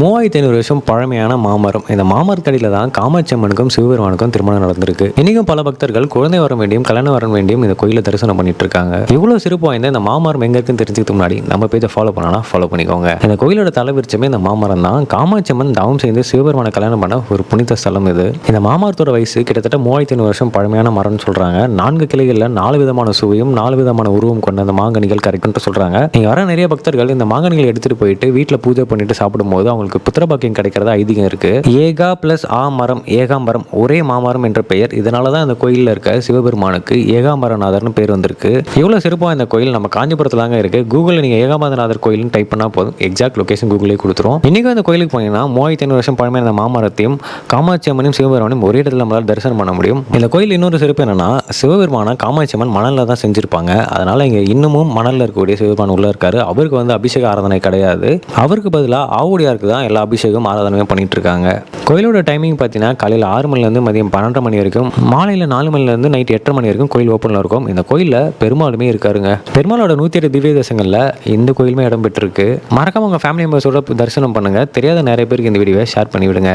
மூவாயிரத்தி ஐநூறு வருஷம் பழமையான மாமரம். இந்த மாமரத்தடியில் தான் காமாட்சி அம்மனுக்கும் சிவபெருமானுக்கும் திருமணம் நடந்திருக்கு. இன்னைக்கும் பல பக்தர்கள் குழந்தை வர வேண்டியும் கல்யாணம் வர வேண்டியும் இந்த கோயிலை தரிசனம் பண்ணிட்டு இருக்காங்க. இவ்வளோ சிறப்பு வாய்ந்த இந்த மாமரம் எங்க இருக்குன்னு தெரிஞ்சுக்கிறதுக்கு முன்னாடி நம்ம பேஜை ஃபாலோ பண்ணனா ஃபாலோ பண்ணிக்கோங்க. இந்த கோயிலோட தலைவிரிச்சமே இந்த மாமரம் தான். காமாட்சி அம்மன் தவம் செய்து சிவபெருமான கல்யாணம் பண்ண ஒரு புனித ஸ்தலம் இது. இந்த மாமரத்தோட வயசு கிட்டத்தட்ட மூவாயிரத்தி ஐநூறு வருஷம் பழமையான மரம்னு சொல்றாங்க. நான்கு கிளைகளில் நாலு விதமான சுவையும் நாலு விதமான உருவம் கொண்ட அந்த மாங்கனிகள் கரைக்கும்னு சொல்றாங்க. நீங்க வர நிறைய பக்தர்கள் இந்த மாங்கனிகளை எடுத்துட்டு போயிட்டு வீட்டில் பூஜை பண்ணிட்டு சாப்பிடும்போது அவங்களுக்கு புத்திரபாக்கியம் கிடைக்கிறதா ஐதீகம் இருக்கு. ஏகா பிளஸ் ஆ மரம் ஏகாம்பரம் ஒரே மாமரம் என்ற பெயர். இதனால தான் இந்த கோயிலில் இருக்க சிவபெருமானுக்கு ஏகாம்பரநாதர்னு பேர் வந்திருக்கு. இவ்வளோ சிறப்பாக இந்த கோயில் நம்ம காஞ்சிபுரத்தில் தாங்க இருக்கு. கூகுளில் நீங்கள் ஏகாம்பரநாதர் கோயில்னு டைப் பண்ணால் போதும். எக்ஸாக்ட் லொக்கேஷன் கூகுளே கொடுத்துரும். இன்றைக்கும் இந்த கோயிலுக்கு போனீங்கன்னா மூவாயிரத்தி ஐநூறு வருஷம் பழமையான இந்த மாமரத்தையும் காமாட்சி அம்மனையும் சிவபெருமானையும் ஒரே இடத்துல நம்மளால் தரிசனம் பண்ண முடியும். இந்த கோயில் இன்னொரு சிறப்பு என்னன்னா சிவபெருமானை காமாட்சி அம்மன் மணலில் தான் செஞ்சிருப்பாங்க. அதனால இங்கே இன்னமும் மணலில் இருக்கக்கூடிய சிவபெருமான் உள்ளே இருக்காரு. அவருக்கு வந்து அபிஷேக ஆராதனை கிடையாது. அவருக்கு பதிலாக ஆவுடையாருக்கு தான் எல்லா அபிஷேகம் ஆராதனையும் பண்ணிட்டு இருக்காங்க கோயிலோட டைமிங் பார்த்தீங்கன்னா காலையில் ஆறு மணிலேருந்து மதியம் பன்னெண்டரை மணி வரைக்கும் மாலையில் நாலு மணிலேருந்து நைட் எட்டரை மணி வரைக்கும் கோயில் ஓப்பனில் இருக்கும். இந்த கோயிலில் பெருமாளுமே இருக்காருங்க. பெருமாளோட நூற்றி எட்டு திவ்ய தேசங்களில் இந்த கோயிலுமே இடம் பெற்றிருக்கு. மறக்காம உங்கள் ஃபேமிலி மெம்பர்ஸோட தரிசனம் பண்ணுங்கள் தெரியாத நிறைய பேருக்கு இந்த வீடியோவை ஷேர் பண்ணிவிடுங்க.